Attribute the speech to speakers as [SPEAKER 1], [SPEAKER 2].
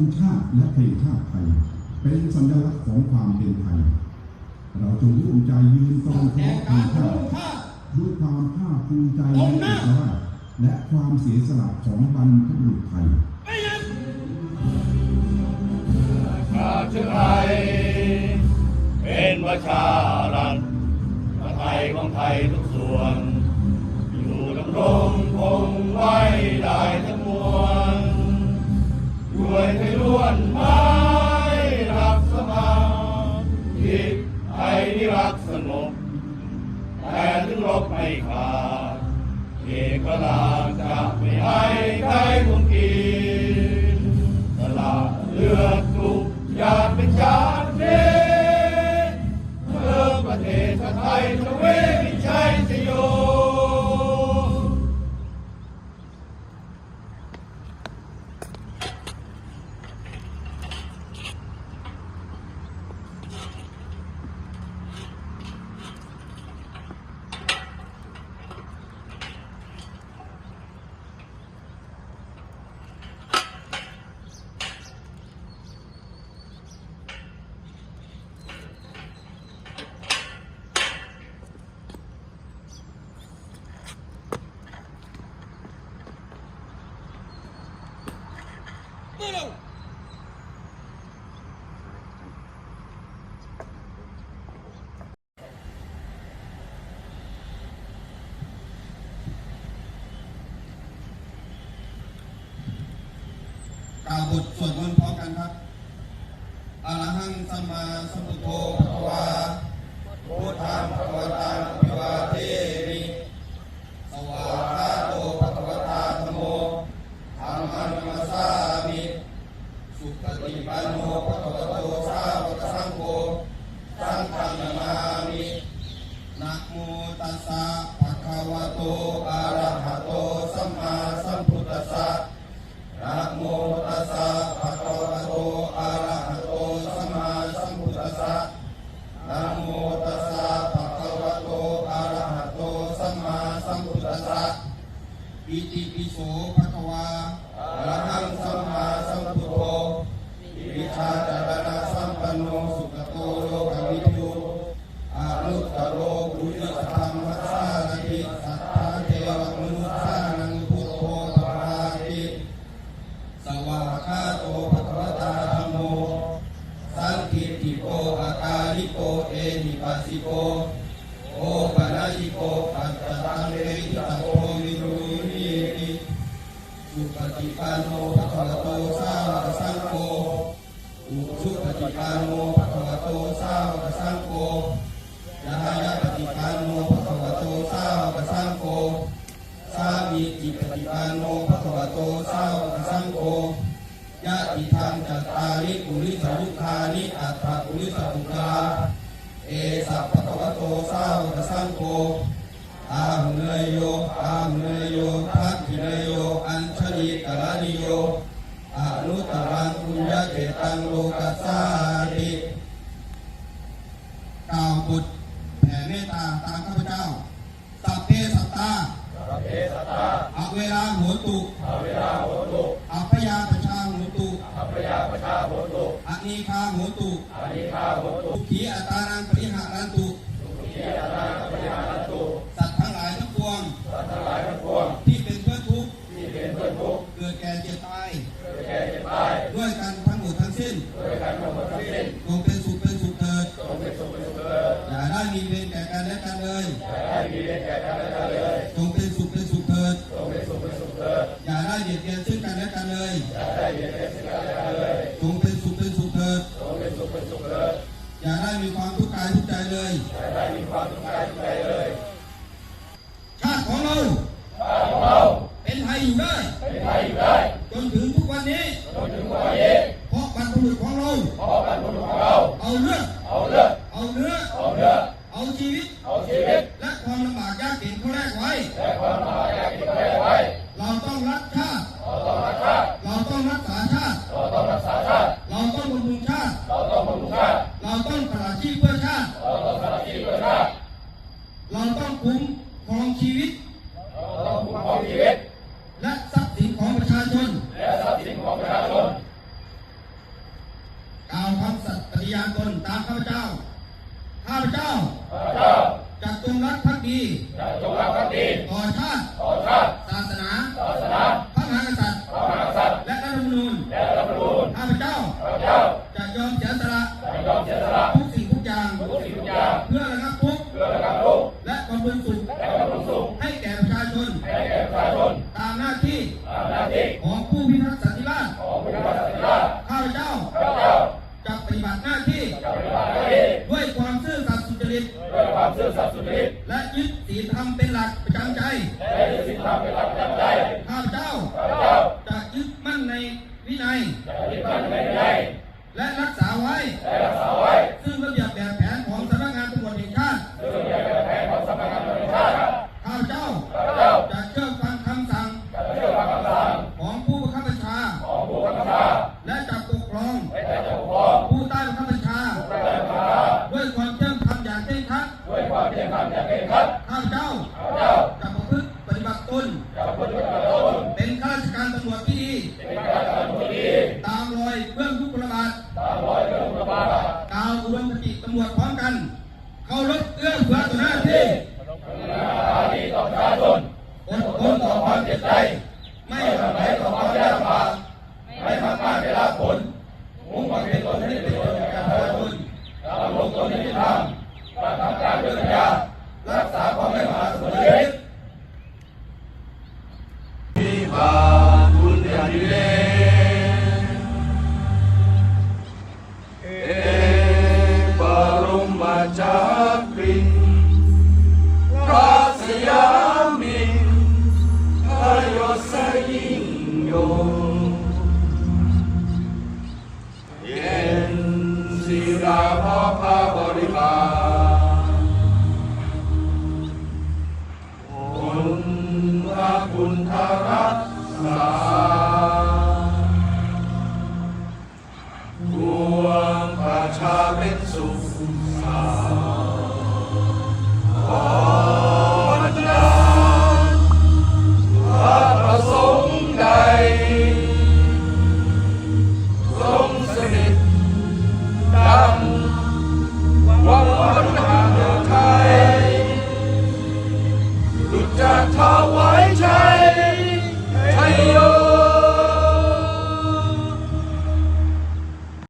[SPEAKER 1] งชาติและเพลงชาติไทย เป็นสัญลักษณ์ของความเป็นไทย เราจงร่วมใจยืนตรงเพราะเพล
[SPEAKER 2] การพ
[SPEAKER 1] ชา
[SPEAKER 2] ระ
[SPEAKER 1] ติ
[SPEAKER 2] องค์ชาติ
[SPEAKER 1] ด้วยความภาคภูมิใจในเอกราชและความเสียสละของบรรพบุรุษไทย
[SPEAKER 3] ชาติไทยเป็นประชารัฐประไทยของไทยทุกส่วน อยู่ดำรงคงไว้ได้ทั้งมวลด้ วยไทยล้วนไม้รักสมาธิไทยนี่รักสงบแต่ถึงรบไม่ขาดเอกราจะไม่ให้ใครคงกินสละเลือดทุกหยาดเป็นชาตินี้เพื่อประเทศไทยจะเวมิชัยชโย
[SPEAKER 2] มือลง
[SPEAKER 4] ก ล่าวบทสวดมนต์พร้อมกันครับอรหังสัมมาสัมพุทโธ โสภะคะวาอะระหังสัมมาสัมพุทโธวิชาจารณะสัมปันโนสุขโตโลกวิทูอานุตตโรบุญธรรมสารติสัทธาเทวมนุษย์สานังพุทโธภะคะติสวากขาโตภะคะวตาธัมโมสังคิติโกอาการิโกเอหิปัสสิโกโอปะนายิโกปัจจังเวทิตโก สุปฏิปันโนภะคะวะโตสาวกสังโฆอุชุปฏิปันโนภะคะวะโตสาวกสังโฆยะหายะปฏิปันโนภะคะวะโตสาวกสังโฆสามีจิปฏิปันโนภะคะวะโตสาวกสังโฆยะติธรรมจัตตาริปุริสยุคานิอัตถปุริสปุกาเอสัพพะคะวะโตสาวกสังโฆอาหุเนยโยอาหุเนยโยทักขิเนยโย ตังโลกัสสาติกล่าวบุตรแผ่เมตตาตามข้าพเจ้า สัพเพสัตตาอเวลาโหตุอเวลาโหตุอัพยาประชาโหตุอัพยาประชาโหตุอนีคาโหตุอนีคาโหตุขีอัตานังปริหารั ดอย่าได้มีเวรแก่กันและกันเลยจงเป็นสุขเป็นสุขเถิดจงเป็นสุขเป็นสุขเถิดอย่าได้เบียดเบียนซึ่งกันและกันเลยอย่าได้เบียดเบียนซึ่งกันและกันเลยจงเป็นสุขเป็นสุขเถิดจงเป็นสุขเป็นสุขเถิดอย่าได้มีความทุกข์กายทุกข์ใจเลยอย่าได้มีความทุกข์กายทุกข์ใจเลยชาติของเราชาติของเราเป็นไทยอยู่ได้เป็นไทยอยู่ได้จนถึงทุกวันนี้จนถึงทุกวันนี้เพราะบรรพบุรุษของเราเพราะบรรพบุรุษของเราเอาเลือดเอาเลือดเอาเนื้อ กินเพื่อชาติ เราต้องคุ้มครองชีวิต และทรัพย์สินของประชาชน กล่าวคำสัตย์ปฏิญาณตนตามข้าพเจ้า ข้าพเจ้าจะจงรักภักดีต่อชาติ ศาสนา พระมหากษัตริย์ และรัฐธรรมนูญ ข้าพเจ้าจะยอมเสียสละ บัติหน้าที่ด้วยความซื่อสัตย์สุจริตและยึดศีลธรรมเป็นหลักประจำใจ ข้าพเจ้า จะยึดมั่นในวินัย และรักษาไว้ ข้าพเจ้าจะประพฤติปฏิบัติตนเป็นข้าราชการตำรวจที่ดีตามรอยเบื้องยุคลบาทกล่าวอุดมคติตำรวจ จักริน
[SPEAKER 3] พระสยามินพระยศยิ่งยงเย็นศิราพอพาบริบาลคุณพระคุณทรักษาปวงประชาเป็นสุข